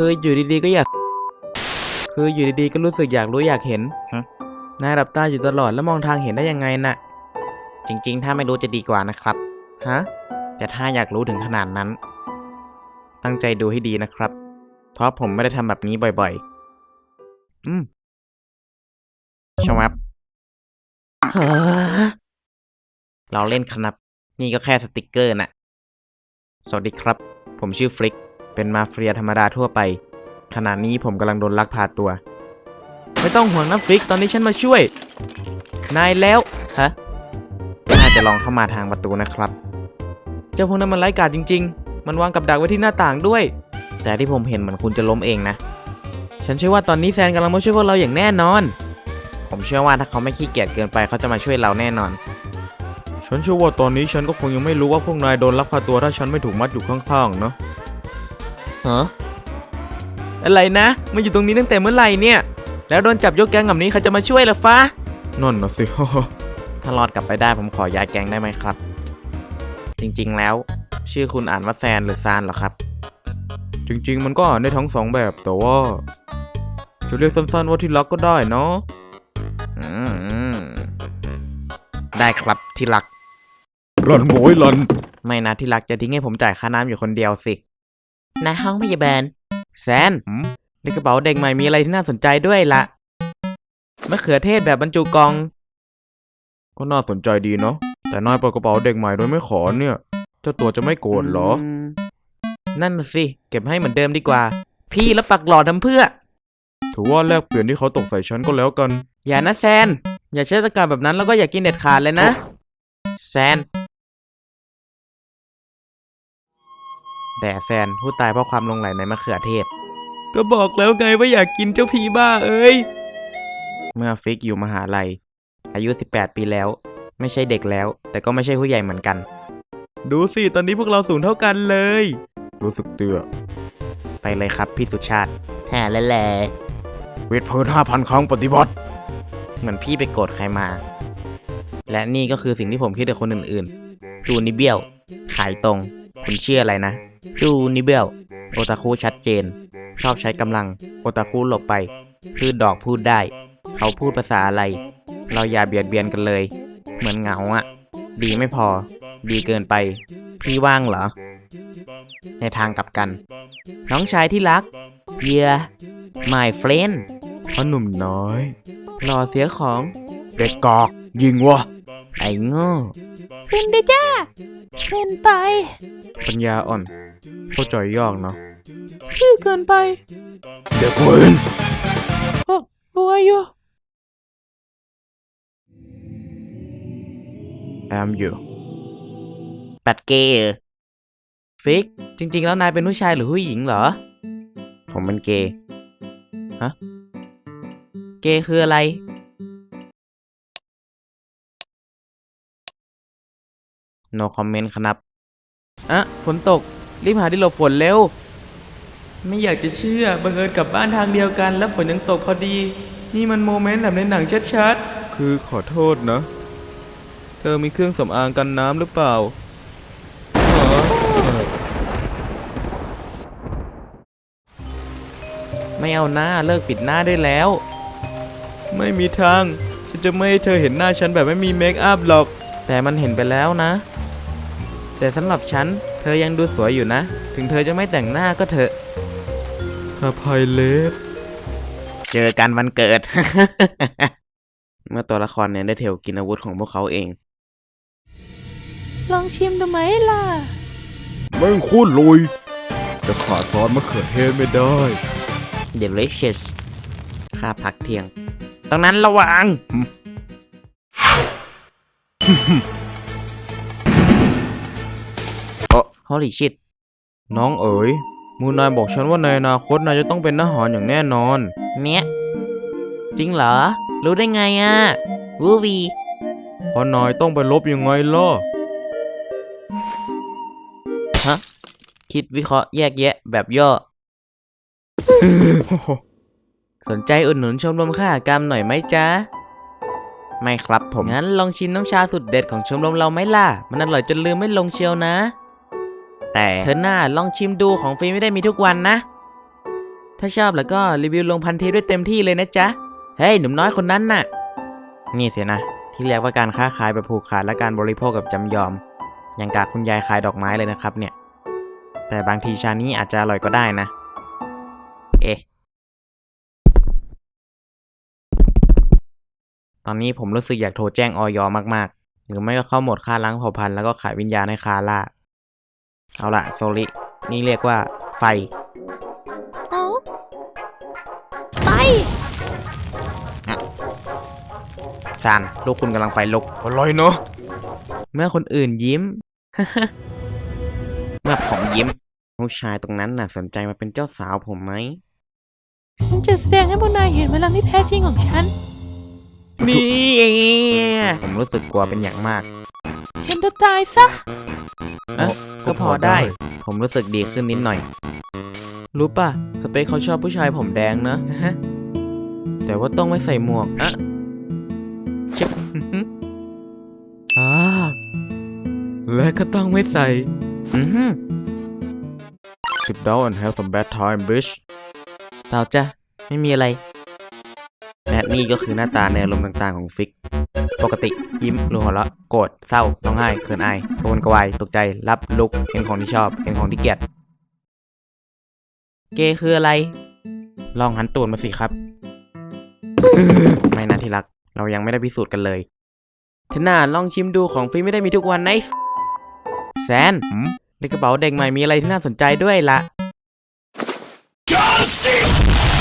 คืออยู่ดีๆก็อยาก คืออยู่ดีๆก็รู้สึกอยากรู้อยากเห็นฮะ นายหลับตาอยู่ตลอดแล้วมองทางเห็นได้ยังไงน่ะ จริง ๆ ถ้าไม่รู้จะดีกว่านะครับ ฮะ แต่ถ้าอยากรู้ถึงขนาดนั้น ตั้งใจดูให้ดีนะครับ เพราะผมไม่ได้ทำแบบนี้บ่อยๆ อืมชวับฮะเราเล่นครับ นี่ก็แค่สติกเกอร์น่ะ สวัสดีครับ ผมชื่อฟลิก เป็นมาเฟียธรรมดาทั่วไป ขณะนี้ผมกำลังโดนลักพาตัว ไม่ต้องห่วงนะฟิก ตอนนี้ฉันมาช่วย นายแล้ว ฮะ น่าจะลองเข้ามาทางประตูนะครับ เจ้าพวกนั้นมันไร้กาจจริง ๆ มันวางกับดักไว้ที่หน้าต่างด้วย แต่ที่ผมเห็นเหมือนคุณจะล้มเองนะ ฉันเชื่อว่าตอนนี้แซนกำลังมาช่วยพวกเราอย่างแน่นอน ผมเชื่อว่าถ้าเขาไม่ขี้เกียจเกินไปเขาจะมาช่วยเราแน่นอนฉันเชื่อว่าตอนนี้ฉันก็คงยังไม่รู้ว่าพวกนายโดนลักพาตัวถ้าฉันไม่ถูกมัดอยู่ข้างๆเนาะ ฮะอะไรนะมาอยู่ตรงนี้ตั้งแต่เมื่อไหร่เนี่ย แล้วโดนจับยกแก๊งแบบนี้เขาจะมาช่วยเหรอฟ้านั่นนะสิ ถ้ารอดกลับไปได้ผมขอย้ายแก๊งได้ไหมครับ จริงๆแล้ว ชื่อคุณอ่านว่าแซนหรือซานเหรอครับ จริง ๆ มันก็อ่านได้ทั้งสองแบบแต่ว่าจะเรียกสั้นๆว่าที่รักก็ได้เนาะอืมได้ครับที่รักลันโวยลันไม่นะที่รักจะทิ้งให้ผมจ่ายค่าน้ำอยู่คนเดียวสิ ในห้องพยาบาลแซนในกระเป๋าเด็กใหม่มีอะไรที่น่าสนใจด้วยละมะเขือเทศแบบบรรจุกล่อง ก็น่าสนใจดีเนาะแต่นายเปิดกระเป๋าเด็กใหม่โดยไม่ขอเนี่ย เจ้าตัวจะไม่โกรธเหรอมนั่นน่ะสิ เก็บให้เหมือนเดิมดีกว่า พี่แล้วปักหลอดทำเพื่อ ถือว่าแลกเปลี่ยนที่เขาตกใส่ฉันก็แล้วกัน อย่านะแซน อย่าใช้ตะการแบบนั้นแล้วก็อย่ากินเด็ดขาดเลยนะ แซน แด่แซนผู้ตายเพราะความหลงไหลในมะเขือเทศ ก็บอกแล้วไงว่าอยากกินเจ้าผีบ้าเอ้ย เมื่อฟิกอยู่มหาลัย อายุ 18 ปีแล้ว ไม่ใช่เด็กแล้ว แต่ก็ไม่ใช่ผู้ใหญ่เหมือนกัน ดูสิ ตอนนี้พวกเราสูงเท่ากันเลย รู้สึกเตือไปเลยครับพี่สุชาติแห่และแหล่เวทเพิร์ห้าพันครั้งปฏิบัติ เหมือนพี่ไปโกรธใครมา และนี่ก็คือสิ่งที่ผมคิดกับคนอื่นๆ จูนิเบียว ขายตรง คุณเชื่ออะไรนะ จูนิเบียวโอตาคุชัดเจน ชอบใช้กำลัง โอตาคุหลบไป พืชดอกพูดได้ เขาพูดภาษาอะไร เราอย่าเบียดเบียนกันเลย เหมือนเหงาอะดีไม่พอ ดีเกินไป พี่ว่างเหรอ ในทางกลับกัน น้องชายที่รัก เยีย my friend พ่อหนุ่มน้อย รอเสียของ เด็กกอก ยิงวะไอ้โง่ เซ็นได้จ้าเซ็นไป ปัญญาอ่อนเข้าใจยากเนาะชื่อเกินไป เด็กเวนโอ้รวยอยู่แอมอยู่ปัดเกย์เหรอฟิก จริง ๆ แล้วนายเป็นผู้ชายหรือผู้หญิงเหรอ ผมเป็นเกย์เกย์คืออะไร โนคอมเมนต์ครับอะฝนตก รีบหาที่หลบฝนเร็ว ไม่อยากจะเชื่อบังเอิญกลับบ้านทางเดียวกัน แล้วฝนยังตกพอดี นี่มันโมเมนต์แบบในหนังชัดๆคือขอโทษนะ เธอมีเครื่องสำอางกันน้ำหรือเปล่าอ๋อไม่เอาหน้าเลิกปิดหน้าได้แล้ว ไม่มีทาง ฉันจะไม่ให้เธอเห็นหน้าฉันแบบไม่มีเมคอัพหรอก แต่มันเห็นไปแล้วนะ แต่สำหรับฉัน เธอยังดูสวยอยู่นะ ถึงเธอจะไม่แต่งหน้าก็เถอะอภัยเลฟเจอกันวันเกิด เมื่อตัวละครเนี่ยได้เทลกินอาวุธของพวกเขาเอง ลองชิมดูไหมล่ะแม่งโคตรลุย จะขาดซอสมะเขือเทศไม่ได้ delicious ค่าพักเที่ยง ตรงนั้นระวัง Holy shit น้องเอ๋ยมูนายบอกฉันว่าในอนาคตนายจะต้องเป็นทหารอย่างแน่นอน เนี้ยจริงเหรอ รู้ได้ไงอะ วูวีเพราะนายต้องไปลบยังไงล่ะคิดวิเคราะห์แยกแยะแบบย่อ สนใจอุดหนุนชมรมข้ากรรมหน่อยไหมจ๊ะ ไม่ครับผม งั้นลองชิมน้ำชาสุดเด็ดของชมรมเราไหมล่ะ มันอร่อยจนลืมไม่ลงเชียวนะ แต่เธอหน้าลองชิมดูของฟรีไม่ได้มีทุกวันนะ ถ้าชอบแล้วก็รีวิวลงพันเทด้วยเต็มที่เลยนะจ๊ะ เฮ้ยหนุ่มน้อยคนนั้นน่ะ นี่สินะ ที่เรียกว่าการค้าขายแบบผูกขาดและการบริโภคกับจำยอม อย่างกากคุณยายขายดอกไม้เลยนะครับเนี่ย แต่บางทีชานี้อาจจะอร่อยก็ได้นะ เอ๊ะ ตอนนี้ผมรู้สึกอยากโทรแจ้งออยมากๆ หรือไม่ก็เข้าโหมดค่าล้างเผ่าพันธุ์แล้วก็ขายวิญญาณให้คาร่า เอาละโซลิ นี่เรียกว่าไฟ เอาไป ซานลูกคุณกำลังไฟลุก อะไรเนาะเมื่อคนอื่นยิ้ม เมื่อผมยิ้ม ผู้ชายตรงนั้นน่ะสนใจมาเป็นเจ้าสาวผมไหมฉันจะแสดงให้พวกนายเห็นพลังที่แท้จริงของฉัน นี่ผมรู้สึกกลัวเป็นอย่างมาก ฉันจะตายซะเอะก็พอได้ ผมรู้สึกดีขึ้นนิดหน่อย รู้ป่ะ สเปคเขาชอบผู้ชายผมแดงนะ แต่ว่าต้องไม่ใส่หมวกอะชิบอ่าและก็ต้องไม่ใส่อือหือ Sit down and have some bad time bitch เปล่าจ้ะ ไม่มีอะไร และนี่ก็คือหน้าตาในอารมณ์ต่างๆของฟิก ปกติยิ้มหรือหัวเราะโกรธเศร้าร้องไห้เขินอายกระวนกระวายตกใจรับลุกเห็นของที่ชอบเห็นของที่เกลียดเกย์คืออะไร ลองหันตูดมาสิครับ ไม่นะที่รัก เรายังไม่ได้พิสูจน์กันเลยเทน่าลองชิมดูของฟรีไม่ได้มีทุกวันนะไอ้แซนในกระเป๋าเด็กใหม่มีอะไรที่น่าสนใจด้วยละ Just